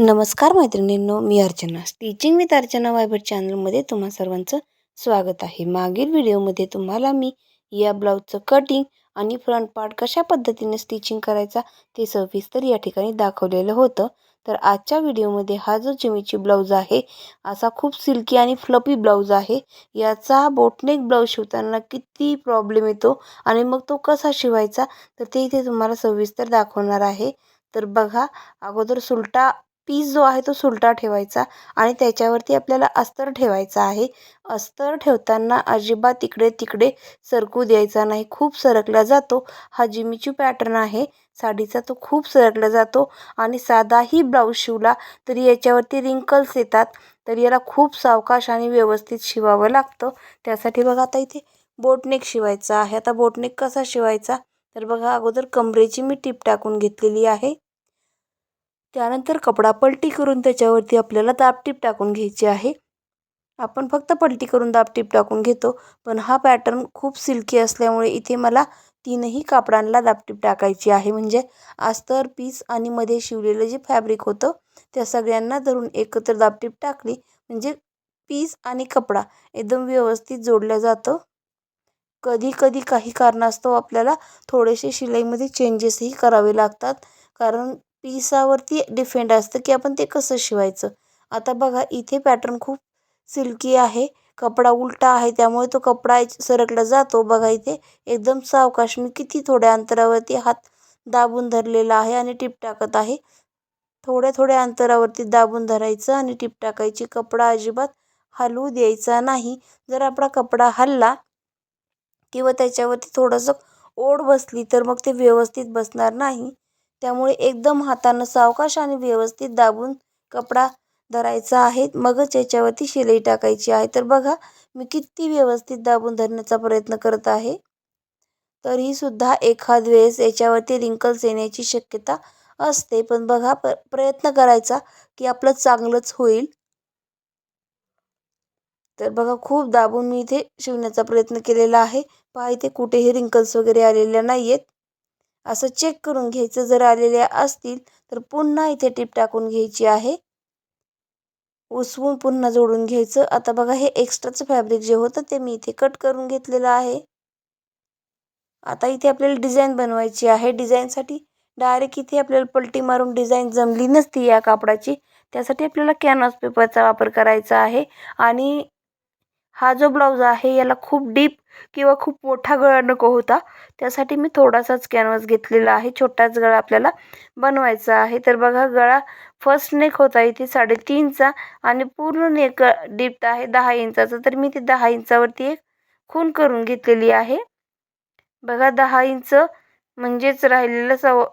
नमस्कार मैत्रिणींनो मी अर्चना. स्टिचिंग विथ अर्चना वायबर चॅनलमध्ये तुम्हा सर्वांचं स्वागत आहे. मागील व्हिडिओमध्ये तुम्हाला मी या ब्लाऊजचं कटिंग आणि फ्रंट पार्ट कशा पद्धतीने स्टिचिंग करायचा ते सविस्तर या ठिकाणी दाखवलेलं होतं. तर आजच्या व्हिडिओमध्ये हा जो जिमीची ब्लाऊज आहे असा खूप सिल्की आणि फ्लपी ब्लाऊज आहे. याचा बोटनेक ब्लाऊज शिवताना किती प्रॉब्लेम येतो आणि मग तो कसा शिवायचा तर ते इथे तुम्हाला सविस्तर दाखवणार आहे. तर बघा अगोदर सुलटा पीस जो आहे तो सुलटा ठेवायचा आणि त्याच्यावरती आपल्याला अस्तर ठेवायचा आहे. अस्तर ठेवताना अजिबात इकडे तिकडे सरकू द्यायचा नाही. खूप सरकला जातो. हा जिमीची पॅटर्न आहे. साडीचा तो खूप सरकला जातो आणि साधाही ब्लाऊज शिवला तरी याच्यावरती रिंकल्स येतात. तर याला खूप सावकाश आणि व्यवस्थित शिवावं लागतं. त्यासाठी बघा आता इथे बोटनेक शिवायचा आहे. आता बोटनेक कसा शिवायचा? तर बघा अगोदर कमरेची मी टीप टाकून घेतलेली आहे. त्यानंतर कपडा पलटी करून त्याच्यावरती आपल्याला दाबटीप टाकून घ्यायची आहे. आपण फक्त पलटी करून दाबटीप टाकून घेतो पण हा पॅटर्न खूप सिल्की असल्यामुळे इथे मला तीनही कापडांना दाबटीप टाकायची आहे. म्हणजे अस्तर पीस आणि मध्ये शिवलेलं जे फॅब्रिक होतं त्या सगळ्यांना धरून एकत्र दाबटीप टाकली. म्हणजे पीस आणि कपडा एकदम व्यवस्थित जोडलं जातं. कधी कधी काही कारणास्तव आपल्याला थोडेसे शिलाईमध्ये चेंजेसही करावे लागतात. कारण पीसावरती डिफेंड असतं की आपण ते कसं शिवायचं. आता बघा इथे पॅटर्न खूप सिल्की आहे कपडा उलटा आहे त्यामुळे तो कपडा सरकला जातो. बघा इथे एकदम सावकाश मी किती थोड्या अंतरावरती हात दाबून धरलेला आहे आणि टिप टाकत आहे. थोड्या थोड्या अंतरावरती दाबून धरायचं आणि टिप टाकायची. कपडा अजिबात हलवू द्यायचा नाही. जर आपला कपडा हलला किंवा त्याच्यावरती थोडंसं ओढ बसली तर मग ते व्यवस्थित बसणार नाही. त्यामुळे एकदम हातानं सावकाश आणि व्यवस्थित दाबून कपडा धरायचा आहे. मगच याच्यावरती शिलाई टाकायची आहे. तर बघा मी किती व्यवस्थित दाबून धरण्याचा प्रयत्न करत आहे. तरीसुद्धा एखाद वेळेस याच्यावरती रिंकल्स येण्याची शक्यता असते. पण बघा प्र प्रयत्न करायचा की आपलं चांगलंच होईल. तर बघा खूप दाबून मी इथे शिवण्याचा प्रयत्न केलेला आहे. पहा इथे कुठेही रिंकल्स वगैरे आलेल्या नाही आहेत असं चेक करून घ्यायचं. जर आलेल्या असतील तर पुन्हा इथे टीप टाकून घ्यायची आहे. उसवून पुन्हा जोडून घ्यायचं. आता बघा हे एक्स्ट्राचं फॅब्रिक जे होतं ते मी इथे कट करून घेतलेलं आहे. आता इथे आपल्याला डिझाईन बनवायची आहे. डिझाईनसाठी डायरेक्ट इथे आपल्याला पलटी मारून डिझाईन जमली नसती या कापडाची. त्यासाठी आपल्याला कॅनव्हास पेपरचा वापर करायचा आहे. आणि हा जो ब्लाऊज आहे याला खूप डीप किंवा खूप मोठा गळा नको होता. त्यासाठी मी थोडासाच कॅनव्हास घेतलेला आहे. छोटाच गळा आपल्याला बनवायचा आहे. तर बघा गळा फर्स्ट नेक होता इथे साडेतीनचा आणि पूर्ण नेक डिप्ट आहे दहा इंचाचा. तर मी ते दहा इंचावरती एक खून करून घेतलेली आहे. बघा दहा इंच म्हणजेच राहिलेलं सव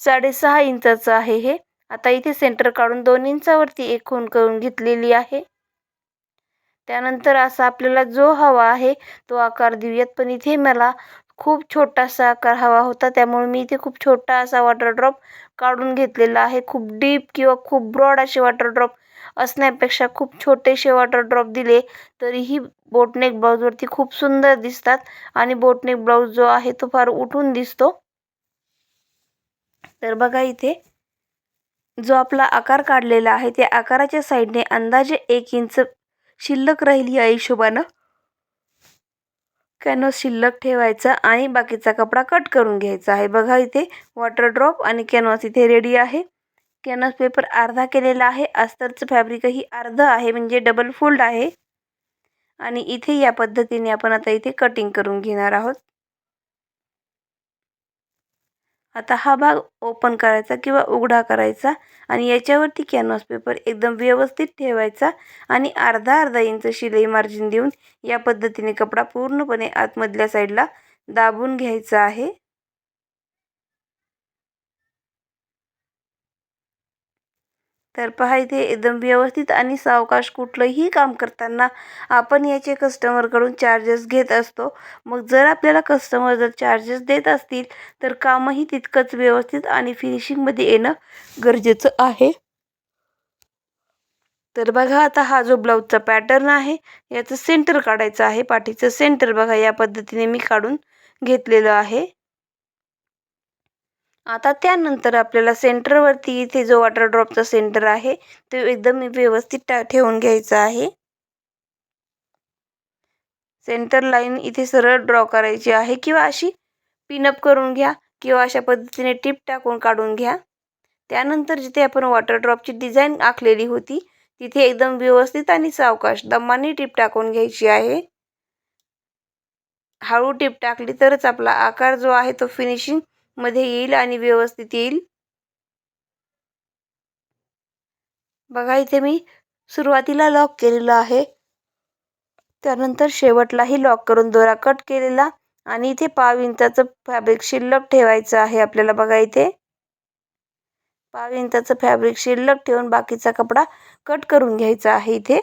साडेसहा इंचाचं आहे हे. आता इथे सेंटर काढून दोन इंचावरती एक खून करून घेतलेली आहे. त्यानंतर असा आपल्याला जो हवा आहे तो आकार देऊयात. पण इथे मला खूप छोटासा आकार हवा होता. त्यामुळे मी इथे खूप छोटा असा वॉटर ड्रॉप काढून घेतलेला आहे. खूप डीप किंवा खूप ब्रॉड असे वॉटर ड्रॉप असण्यापेक्षा खूप छोटेसे वॉटर ड्रॉप दिले तरीही बोटनेक ब्लाऊजवरती खूप सुंदर दिसतात. आणि बोटनेक ब्लाऊज जो आहे तो फार उठून दिसतो. तर बघा इथे जो आपला आकार काढलेला आहे त्या आकाराच्या साईडने अंदाजे एक इंच शिल्लक राहील या हिशोबानं. कॅनव्हास शिल्लक ठेवायचा आणि बाकीचा कपडा कट करून घ्यायचा आहे. बघा इथे वॉटर ड्रॉप आणि कॅनव्हास इथे रेडी आहे. कॅनव्हास पेपर अर्धा केलेला आहे. अस्तरचं फॅब्रिकही अर्धं आहे म्हणजे डबल फोल्ड आहे. आणि इथे या पद्धतीने आपण आता इथे कटिंग करून घेणार आहोत. आता हा भाग ओपन करायचा किंवा उघडा करायचा आणि याच्यावरती कॅनव्हास पेपर एकदम व्यवस्थित ठेवायचा आणि अर्धा अर्धा इंच शिलाई मार्जिन देऊन या पद्धतीने कपडा पूर्णपणे आतमधल्या साईडला दाबून घ्यायचा आहे. तर पहा इथे एकदम व्यवस्थित आणि सावकाश कुठलंही काम करताना आपण याचे कस्टमरकडून चार्जेस घेत असतो. मग जर आपल्याला कस्टमर जर चार्जेस देत असतील तर कामही तितकंच व्यवस्थित आणि फिनिशिंगमध्ये येणं गरजेचं आहे. तर बघा आता हा जो ब्लाऊजचा पॅटर्न आहे याचं सेंटर काढायचं आहे. पाठीचं सेंटर बघा या पद्धतीने मी काढून घेतलेलं आहे. आता त्यानंतर आपल्याला सेंटरवरती इथे जो वॉटर ड्रॉपचा सेंटर आहे तो एकदम व्यवस्थित टा ठेवून घ्यायचा आहे. सेंटर लाईन इथे सरळ ड्रॉ करायची आहे किंवा अशी पिनअप करून घ्या किंवा अशा पद्धतीने टिप टाकून काढून घ्या. त्यानंतर जिथे आपण वॉटर ड्रॉपची डिझाईन आखलेली होती तिथे एकदम व्यवस्थित आणि सावकाश दमाने टिप टाकून घ्यायची आहे. हळू टिप टाकली तरच आपला आकार जो आहे तो फिनिशिंग मध्ये येईल आणि व्यवस्थित येईल. बघा इथे मी सुरुवातीला लॉक केलेला आहे. त्यानंतर शेवटलाही लॉक करून दोरा कट केलेला आणि इथे पाव इंचाचं फॅब्रिक शिल्लक ठेवायचं आहे आपल्याला बघा इथे. पाव इंचाचं फॅब्रिक शिल्लक ठेवून बाकीचा कपडा कट करून घ्यायचा आहे इथे.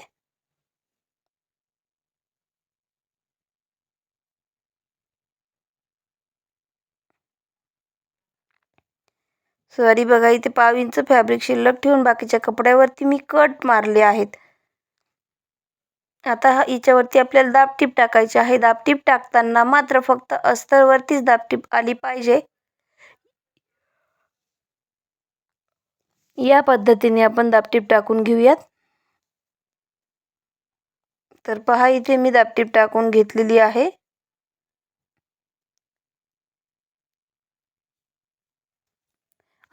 सॉरी बघा इथे पाव इंच फॅब्रिक शिल्लक ठेवून बाकीच्या कपड्यावरती मी कट मारले आहेत. आता याच्यावरती आपल्याला दाबटीप टाकायची आहे. दाबटीप टाकताना मात्र फक्त अस्तरवरतीच दाबटीप आली पाहिजे. या पद्धतीने आपण दाबटीप टाकून घेऊयात. तर पहा इथे मी दाबटीप टाकून घेतलेली आहे.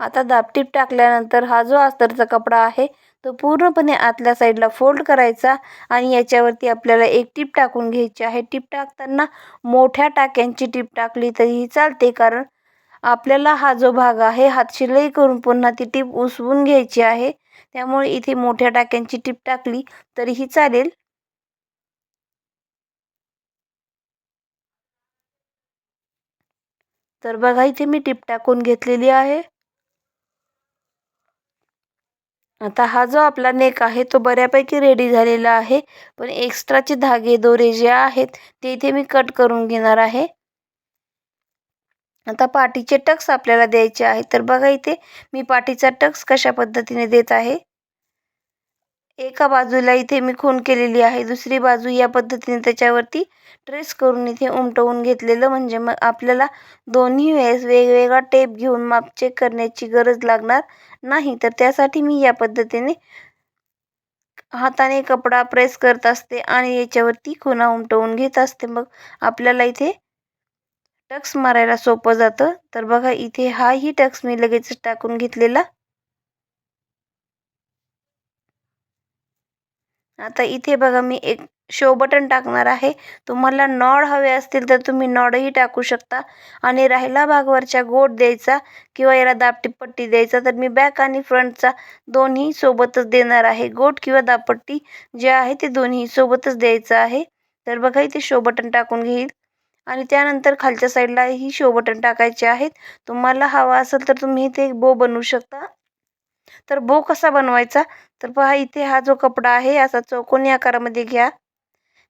आता दापटीप टाकल्यानंतर हा जो अस्तरचा कपडा आहे तो पूर्णपणे आतल्या साईडला फोल्ड करायचा आणि याच्यावरती आपल्याला एक टीप टाकून घ्यायची आहे. टीप टाकताना मोठ्या टाक्यांची टीप टाकली तरीही चालते कारण आपल्याला हा जो भाग आहे हात शिलाई करून पुन्हा ती टीप उसवून घ्यायची आहे. त्यामुळे इथे मोठ्या टाक्यांची टीप टाकली तरीही चालेल. तर बघा इथे मी टीप टाकून घेतलेली आहे. आता हा जो आपला नेक आहे तो बऱ्यापैकी रेडी झालेला आहे. पण एक्स्ट्राचे धागे दोरे जे आहेत ते इथे मी कट करून घेणार आहे. आता पाठीचे टक्स आपल्याला द्यायचे आहे तर बघा इथे मी पाठीचा टक्स कशा पद्धतीने देत आहे. एका बाजूला इथे मी खून केलेली आहे. दुसरी बाजू या पद्धतीने त्याच्यावरती ट्रेस करून इथे उमटवून घेतलेलं म्हणजे मग आपल्याला दोन्ही वेळेस वेगवेगळा टेप घेऊन माप चेक करण्याची गरज लागणार नाही. तर त्यासाठी मी या पद्धतीने हाताने कपडा प्रेस करत असते आणि याच्यावरती खुणा उमटवून घेत असते. मग आपल्याला इथे टक्स मारायला सोपं जातं. तर बघा इथे हाही टक्स मी लगेच टाकून घेतलेला. आता इथे बघा मी एक शो बटन टाकणार आहे. तुम्हाला नॉड हवे असतील तर तुम्ही नॉडही टाकू शकता. आणि राहिला भागवरच्या गोट द्यायचा किंवा याला दापटीपट्टी द्यायचा. तर मी बॅक आणि फ्रंटचा दोन्ही सोबतच देणार आहे. गोट किंवा दापट्टी जे आहे ते दोन्ही सोबतच द्यायचं आहे. तर बघा इथे शो बटन टाकून घेईल. आणि त्यानंतर खालच्या साईडलाही शो बटन टाकायचे आहेत. तुम्हाला हवा असेल तर तुम्ही इथे एक बो बनवू शकता. तर बो कसा बनवायचा? तर पहा इथे हा जो कपडा आहे असा चौकोनी आकारामध्ये घ्या.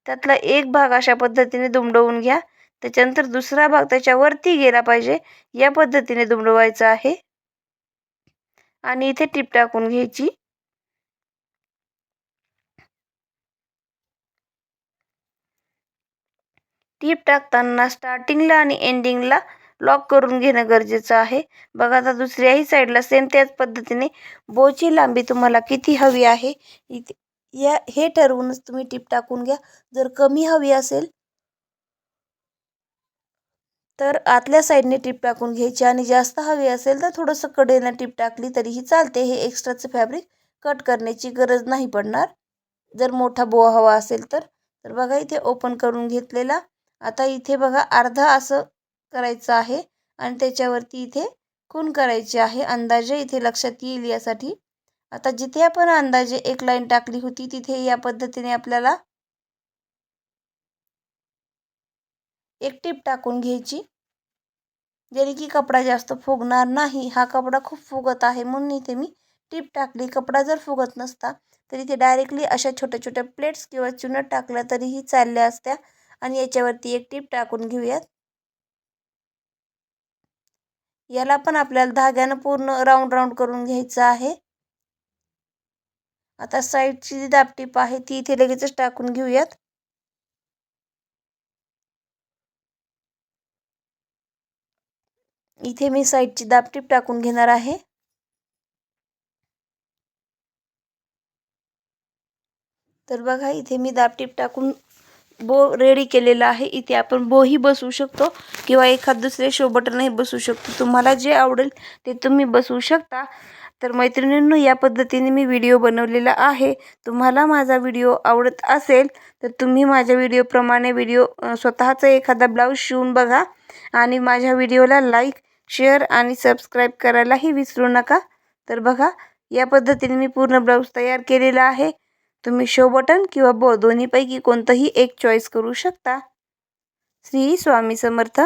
त्यातला एक भाग अशा पद्धतीने दुमडवून घ्या. त्याच्यानंतर दुसरा भाग त्याच्यावरती गेला पाहिजे. या पद्धतीने दुमडवायचा आहे. आणि इथे टिप टाकून घ्यायची. टीप टाकताना स्टार्टिंगला आणि एंडिंगला लॉक करून घेणं गरजेचं आहे. बघा आता दुसऱ्याही साईडला सेम त्याच पद्धतीने बोची लांबी तुम्हाला किती हवी आहे इथे या हे ठरवूनच तुम्ही टीप टाकून घ्या. जर कमी हवी असेल तर आतल्या साईडने टीप टाकून घ्यायची आणि जास्त हवी असेल तर थोडंसं कडेनं टीप टाकली तरीही चालते. हे एक्स्ट्राचं फॅब्रिक कट करण्याची गरज नाही पडणार. जर मोठा बोवा हवा असेल तर तर बघा इथे ओपन करून घेतलेला. आता इथे बघा अर्धा असं करायचं आहे. आणि त्याच्यावरती इथे खून करायची आहे. अंदाजे इथे लक्षात येईल यासाठी. आता जिथे आपण अंदाजे एक लाईन टाकली होती तिथे या पद्धतीने आपल्याला एक टीप टाकून घ्यायची. जेणे की कपडा जास्त फुगणार नाही. हा कपडा खूप फुगत आहे. म्हणून इथे मी टीप टाकली. कपडा जर फुगत नसता तर इथे डायरेक्टली अशा छोट्या छोट्या प्लेट्स किंवा चुनट टाकल्या तरीही चालल्या असत्या. आणि याच्यावरती एक टीप टाकून घेऊयात. याला पण आपल्याला धाग्यानं पूर्ण राऊंड राऊंड करून घ्यायचं आहे. आता साईडची जी दापटीप आहे ती इथे लगेचच टाकून घेऊयात. इथे मी साईडची दापटीप टाकून घेणार आहे. तर बघा इथे मी दापटीप टाकून बो रेडी केलेला आहे. इथे आपण बोही बसवू शकतो किंवा एखाद दुसरे शो बटनही बसवू शकतो. तुम्हाला जे आवडेल ते तुम्ही बसवू शकता. तर मैत्रिणींनो या पद्धतीने मी व्हिडिओ बनवलेला आहे. तुम्हाला माझा व्हिडिओ आवडत असेल तर तुम्ही माझ्या व्हिडिओप्रमाणे व्हिडिओ स्वतःचा एखादा ब्लाऊज शिवून बघा आणि माझ्या व्हिडिओला लाईक शेअर आणि सबस्क्राईब करायलाही विसरू नका. तर बघा या पद्धतीने मी पूर्ण ब्लाऊज तयार केलेला आहे. तुम्ही शो बटन किंवा बो दोन्हीपैकी कोणतंही एक चॉईस करू शकता. श्री स्वामी समर्थ.